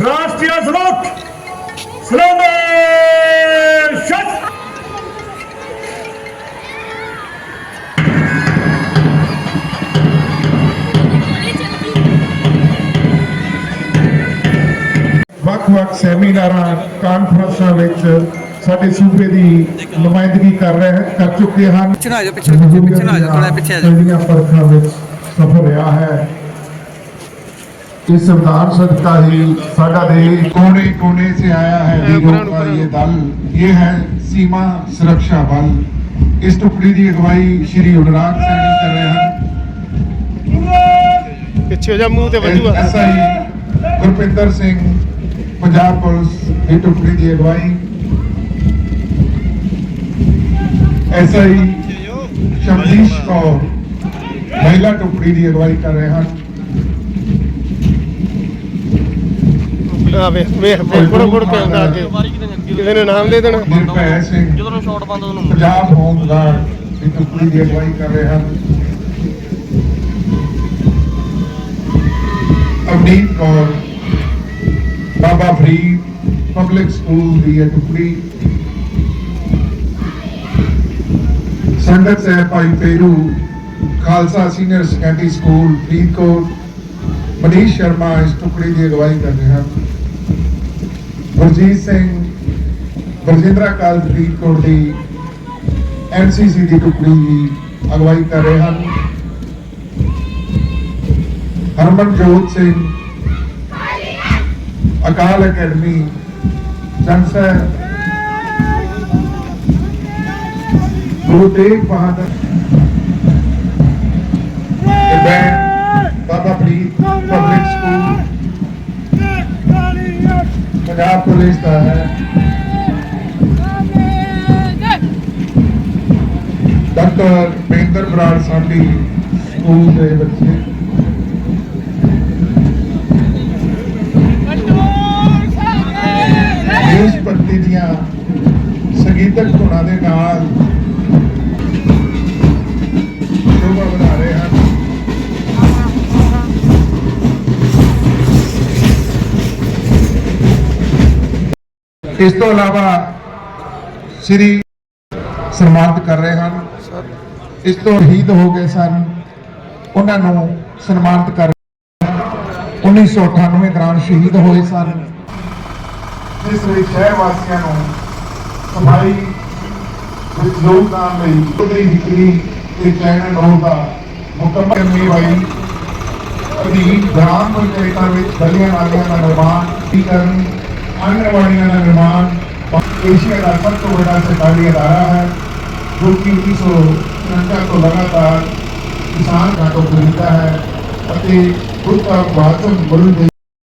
राष्ट्रीय श्लोक श्लोक ਵੱਖ-ਵੱਖ ਸੈਮੀਨਾਰਾਂ ਕਾਨਫਰੰਸਾਂ ਵਿੱਚ ਸਾਡੇ ਸੂਬੇ ਦੀ ਨੁਮਾਇੰਦਗੀ ਕਰ ਰਹੇ ਕਰ ਚੁੱਕੇ ਹਨ। ਇਸ ਉਦਾਰ ਸਦਕਾ ਹੀ ਸਾਡਾ ਦੇਸ਼ ਕੋਨੇ ਕੋਨੇ ਸੇ ਆਇਆ ਹੈ ਇਹ ਦਲ। ਇਹ ਹੈ ਸੀਮਾ ਸੁਰੱਖਿਆ ਬਲ। ਇਸ ਟੁਕੜੀ ਦੀ ਅਗਵਾਈ ਸ਼੍ਰੀ ਉਨਰਾਜ ਸਿੰਘ ਕਰ ਰਹੇ ਹਨ। ਪਿੱਛੇ ਜਾ ਮੂੰਹ ਤੇ ਵੱਜੂਗਾ। ਐਸਾ ਗੁਰਪਿੰਦਰ ਸਿੰਘ ਪੰਜਾਬ ਪੁਲਿਸ ਦੀ ਟੁਕੜੀ ਦੀ ਅਗਵਾਈ। ਐਸਾ ਹੀ ਸ਼ਮਦੀਸ਼ ਕੌਰ ਮਹਿਲਾ ਟੁਕੜੀ ਦੀ ਅਗਵਾਈ ਕਰ ਰਹੇ ਹਨ। ਆ ਵੇ ਵੇਖ ਫੋੜ ਫੋੜ ਕੇ ਆਉਂਦਾ ਅੱਗੇ। ਕਿਸੇ ਨੇ ਨਾਮ ਦੇ ਦੇਣਾ। ਜਦੋਂ ਸ਼ਾਟ ਬੰਦ ਉਹਨੂੰ ਪੰਜਾਬ ਹੋਮ ਗਾਰਡ ਦੀ ਟੁਕੜੀ ਦੀ ਅਗਵਾਈ ਕਰ ਰਹੇ ਹਨ। ਅਮਨੀਤ ਕੌਰ ਬਾਬਾ ਫਰੀਦ ਪਬਲਿਕ ਸਕੂਲ ਦੀ ਇਹ ਟੁਕੜੀ। Sangat Sahib Bhai Peru, Khalsa senior secondary school Faridkot. Manish Sharma ਇਸ ਟੁਕੜੀ ਦੀ ਅਗਵਾਈ ਕਰ ਰਹੇ ਹਨ। ਗੁਰਜੀਤ ਸਿੰਘ ਬਰਜਿੰਦਰਾ ਕਾਲ ਫਰੀਦਕੋਟ ਦੀ ਐਨਸੀਸੀ ਦੀ ਟੁਕੜੀ ਦੀ ਅਗਵਾਈ ਕਰ ਰਹੇ ਹਨ। Harmanjot Singh Akal academy ਸੰਸਾ Guru Tegh Bahadur Baba Farid public school, Punjab police ਦਾ ਹੈ। ਡਾਕਟਰ ਮਹਿੰਦਰ ਬਰਾੜ ਸਾਡੀ ਸਕੂਲ ਦੇ ਬੱਚੇ। ਸੰਗੀਤਕ ਧੁਨਾਂ ਦੇ ਨਾਲ ਸ਼ੋਭਾ ਵਧਾ ਰਹੇ ਹਨ। ਇਸ ਤੋਂ ਇਲਾਵਾ ਸ੍ਰੀ ਸਨਮਾਨਿਤ ਕਰ ਰਹੇ ਹਨ। ਇਸ ਤੋਂ ਸ਼ਹੀਦ ਹੋ ਗਏ ਸਨ। ਉਹਨਾਂ ਨੂੰ ਸਨਮਾਨਿਤ ਕਰ 1998 ਦੌਰਾਨ ਸ਼ਹੀਦ ਹੋਏ ਸਨ। ਜਿਸ ਵਿੱਚ ਸ਼ਹਿਰ ਵਾਸੀਆਂ ਨੂੰ ਸਫ਼ਾਈ ਵਿੱਚ ਯੋਗਦਾਨ ਲਈ, ਉਹਦੀ ਵਿਕਰੀ ਤੇ ਚੈਨਲ ਰੋਲ ਦਾ ਮੁਕੰਮਲ ਕਰਨੀ ਅਧੀਨ ਗ੍ਰਾਮ ਪੰਚਾਇਤਾਂ ਵਿੱਚ ਗਲੀਆਂ ਨਾਲੀਆਂ ਦਾ ਨਿਰਮਾਣ ਕਰਨ ਆਂਗਣਵਾੜੀਆਂ ਦਾ ਨਿਰਮਾਣ, ਏਸ਼ੀਆ ਦਾ ਸਭ ਤੋਂ ਵੱਡਾ ਸਰਕਾਰੀ ਅਦਾਰਾ ਹੈ, ਜੋ ਕਿ 1953 ਤੋਂ ਲਗਾਤਾਰ ਕਿਸਾਨ ਘਾਟੋ ਖਰੀਦਦਾ ਹੈ ਅਤੇ ਖੁਦ ਦਾ ਬਾਥਰੂਮ ਬੁਲੰਦ ਦੇ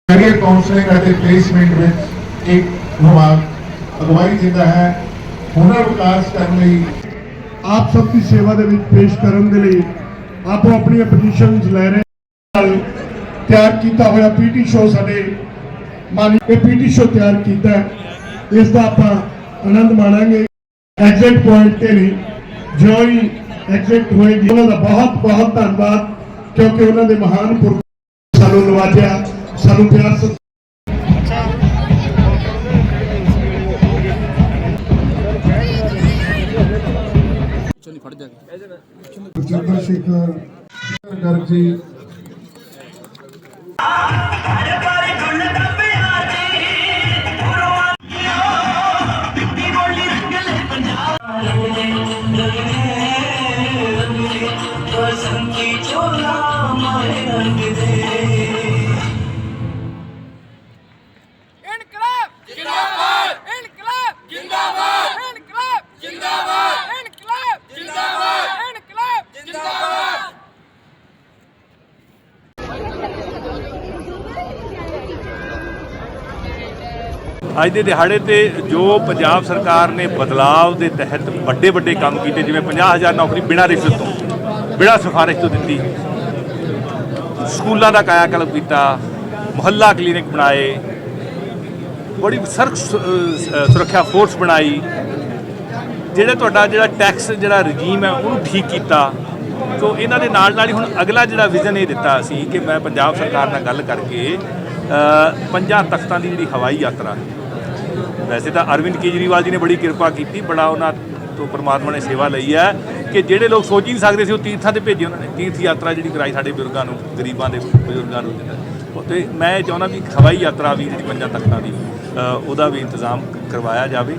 ਕੈਰੀਅਰ ਕਾਉਂਸਲਿੰਗ ਅਤੇ ਪਲੇਸਮੈਂਟ ਵਿੱਚ ਇੱਕ ਵਿਭਾਗ ਅਗਵਾਈ ਦਿੰਦਾ ਹੈ। ਹੁਨਰ ਵਿਕਾਸ ਕਰਨ ਲਈ ਆਪ ਸਭ ਦੀ ਸੇਵਾ ਦੇ ਵਿੱਚ ਪੇਸ਼ ਕਰਨ ਦੇ ਲਈ ਆਪੋ ਆਪਣੀਆਂ ਪੋਜੀਸ਼ਨਸ ਲੈ ਰਹੇ ਨਾਲ ਤਿਆਰ ਕੀਤਾ ਹੋਇਆ ਪੀਟੀ ਸ਼ੋ ਸਾਡੇ ਮਾਨੀ ਇਹ ਪੀਟੀ ਸ਼ੋ ਤਿਆਰ ਕੀਤਾ ਇਸ ਦਾ ਆਪਾਂ ਆਨੰਦ ਮਾਣਾਂਗੇ। ਐਗਜ਼ਿਟ ਪੁਆਇੰਟ ਤੇ ਨਹੀਂ, ਜੋ ਹੀ ਐਗਜ਼ਿਟ ਹੋਏਗੀ ਉਹਨਾਂ ਦਾ ਬਹੁਤ ਬਹੁਤ ਧੰਨਵਾਦ, ਕਿਉਂਕਿ ਉਹਨਾਂ ਦੇ ਮਹਾਨ ਪੁਰਖ ਸਾਨੂੰ ਨਵਾਜਿਆ, ਸਾਨੂੰ ਪਿਆਰ चंद्रशेखर प्रकारची ਅੱਜ ਦੇ ਦਿਹਾੜੇ ਤੇ ਜੋ ਪੰਜਾਬ ਸਰਕਾਰ ਨੇ ਬਦਲਾਵ ਦੇ ਤਹਿਤ ਵੱਡੇ ਵੱਡੇ ਕੰਮ ਕੀਤੇ, ਜਿਵੇਂ 50000 ਨੌਕਰੀ ਬਿਨਾਂ ਰਿਸ਼ਵਤ ਤੋਂ, ਬਿਨਾਂ ਸਿਫਾਰਿਸ਼ ਤੋਂ ਦਿੱਤੀ, ਸਕੂਲਾਂ ਦਾ ਕਾਇਆਕਲਪ ਕੀਤਾ, ਮੁਹੱਲਾ ਕਲੀਨਿਕ ਬਣਾਏ, ਬੜੀ ਸਰਕ ਸੁਰੱਖਿਆ ਫੋਰਸ ਬਣਾਈ, ਜਿਹੜਾ ਤੁਹਾਡਾ ਜਿਹੜਾ ਟੈਕਸ ਜਿਹੜਾ ਰਜੀਮ ਹੈ, ਉਹਨੂੰ ਠੀਕ ਕੀਤਾ। ਸੋ ਇਹਨਾਂ ਦੇ ਨਾਲ ਨਾਲ ਹੀ ਹੁਣ ਅਗਲਾ ਜਿਹੜਾ ਵਿਜ਼ਨ ਇਹ ਦਿੱਤਾ ਸੀ ਕਿ ਮੈਂ ਪੰਜਾਬ ਸਰਕਾਰ ਨਾਲ ਗੱਲ ਕਰਕੇ ਪੰਜਾਂ ਤਖਤਾਂ ਦੀ ਜਿਹੜੀ ਹਵਾਈ ਯਾਤਰਾ ਵੈਸੇ ਤਾਂ ਅਰਵਿੰਦ ਕੇਜਰੀਵਾਲ ਜੀ ਨੇ ਬੜੀ ਕਿਰਪਾ ਕੀਤੀ, ਬੜਾ ਉਹਨਾਂ ਤੋਂ ਪਰਮਾਤਮਾ ਨੇ ਸੇਵਾ ਲਈ ਹੈ ਕਿ ਜਿਹੜੇ ਲੋਕ ਸੋਚ ਹੀ ਨਹੀਂ ਸਕਦੇ ਸੀ ਉਹ ਤੀਰਥਾਂ ਤੇ ਭੇਜੇ ਉਹਨਾਂ ਨੇ। ਤੀਰਥ ਯਾਤਰਾ ਜਿਹੜੀ ਕਰਾਈ ਸਾਡੇ ਬਜ਼ੁਰਗਾਂ ਨੂੰ, ਗਰੀਬਾਂ ਦੇ ਬਜ਼ੁਰਗਾਂ ਨੂੰ। ਤੇ ਮੈਂ ਇਹ ਚਾਹੁੰਦਾ ਵੀ ਹਵਾਈ ਯਾਤਰਾ ਵੀ ਜਿਹੜੀ ਪੰਜਾਂ ਤੱਕਾਂ ਦੀ ਉਹਦਾ ਵੀ ਇੰਤਜ਼ਾਮ ਕਰਵਾਇਆ ਜਾਵੇ।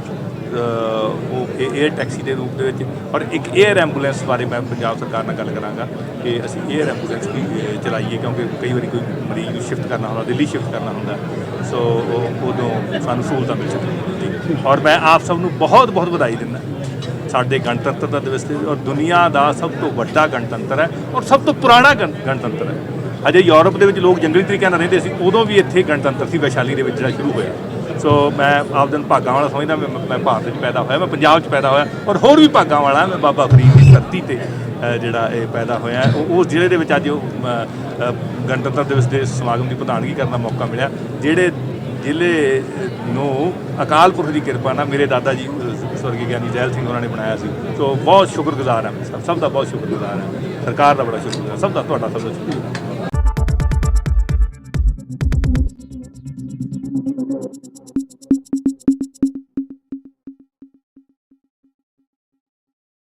ਉਹ 에ਅਰ ਟੈਕਸੀ ਦੇ ਰੂਪ ਦੇ ਵਿੱਚ, ਔਰ ਇੱਕ ਏਅਰ ਐਂਬੂਲੈਂਸ ਬਾਰੇ ਮੈਂ ਪੰਜਾਬ ਸਰਕਾਰ ਨਾਲ ਗੱਲ ਕਰਾਂਗਾ ਕਿ ਅਸੀਂ ਏਅਰ ਐਂਬੂਲੈਂਸ ਵੀ ਚਲਾਈਏ ਕਿਉਂਕਿ ਕਈ ਵਾਰੀ ਕੋਈ ਮਰੀਜ਼ ਨੂੰ ਸ਼ਿਫਟ ਕਰਨਾ ਹੁੰਦਾ, ਦਿੱਲੀ ਸ਼ਿਫਟ ਕਰਨਾ ਹੁੰਦਾ। ਸੋ ਸਾਨੂੰ ਸਹੂਲਤਾਂ ਮਿਲ ਸਕਦੀਆਂ ਔਰ ਮੈਂ ਆਪ ਸਭ ਨੂੰ ਬਹੁਤ ਬਹੁਤ ਵਧਾਈ ਦਿੰਦਾ। ਸਾਡੇ ਗਣਤੰਤਰ ਦਾ ਦਿਵਸ ਤੇ ਔਰ ਦੁਨੀਆ ਦਾ ਸਭ ਤੋਂ ਵੱਡਾ ਗਣਤੰਤਰ ਹੈ ਔਰ ਸਭ ਤੋਂ ਪੁਰਾਣਾ ਗਣ- ਗਣਤੰਤਰ ਹੈ। ਅਜੇ ਯੂਰਪ ਦੇ ਵਿੱਚ ਲੋਕ ਜੰਗਲੀ ਤਰੀਕਿਆਂ ਨਾਲ ਰਹਿੰਦੇ ਸੀ, ਉਦੋਂ ਵੀ ਇੱਥੇ ਗਣਤੰਤਰ ਸੀ, ਵੈਸ਼ਾਲੀ ਦੇ ਵਿੱਚ ਜਿਹੜਾ ਸ਼ੁਰੂ ਹੋਇਆ। ਸੋ ਮੈਂ ਆਪ ਦਿਨ ਭਾਗਾਂ ਵਾਲਾ ਸਮਝਦਾ, ਮੈਂ ਮੈਂ ਭਾਰਤ ਵਿੱਚ ਪੈਦਾ ਹੋਇਆ, ਮੈਂ ਪੰਜਾਬ 'ਚ ਪੈਦਾ ਹੋਇਆ ਔਰ ਹੋਰ ਵੀ ਭਾਗਾਂ ਵਾਲਾ ਮੈਂ ਬਾਬਾ ਫਰੀਦ ਦੀ ਧਰਤੀ ਤੇ ਜਿਹੜਾ ਇਹ ਪੈਦਾ ਹੋਇਆ। ਉਹ, ਉਸ ਜ਼ਿਲ੍ਹੇ ਦੇ ਵਿੱਚ ਅੱਜ ਉਹ ਗਣਤੰਤਰ ਦਿਵਸ ਦੇ ਸਮਾਗਮ ਦੀ ਪ੍ਰਧਾਨਗੀ ਕਰਨ ਦਾ ਮੌਕਾ ਮਿਲਿਆ, ਜਿਹੜੇ ਜ਼ਿਲ੍ਹੇ ਨੂੰ ਅਕਾਲ ਪੁਰਖ ਦੀ ਕਿਰਪਾ ਨਾਲ ਮੇਰੇ ਦਾਦਾ ਜੀ ਸਵਰਗੀ ਗਿਆਨੀ ਜੈਲ ਸਿੰਘ ਉਹਨਾਂ ਨੇ ਬਣਾਇਆ ਸੀ। ਸੋ ਬਹੁਤ ਸ਼ੁਕਰਗੁਜ਼ਾਰ ਹਾਂ ਮੈਂ ਸਭ- ਸਭ ਦਾ ਬਹੁਤ ਸ਼ੁਕਰਗੁਜ਼ਾਰ ਹਾਂ। ਸਰਕਾਰ ਦਾ ਬੜਾ ਸ਼ੁਕਰਗੁਜ਼ਾਰ, ਸਭ ਦਾ, ਤੁਹਾਡਾ ਸਭ ਦਾ ਸ਼ੁਕਰਗੁਜ਼ਾਰ।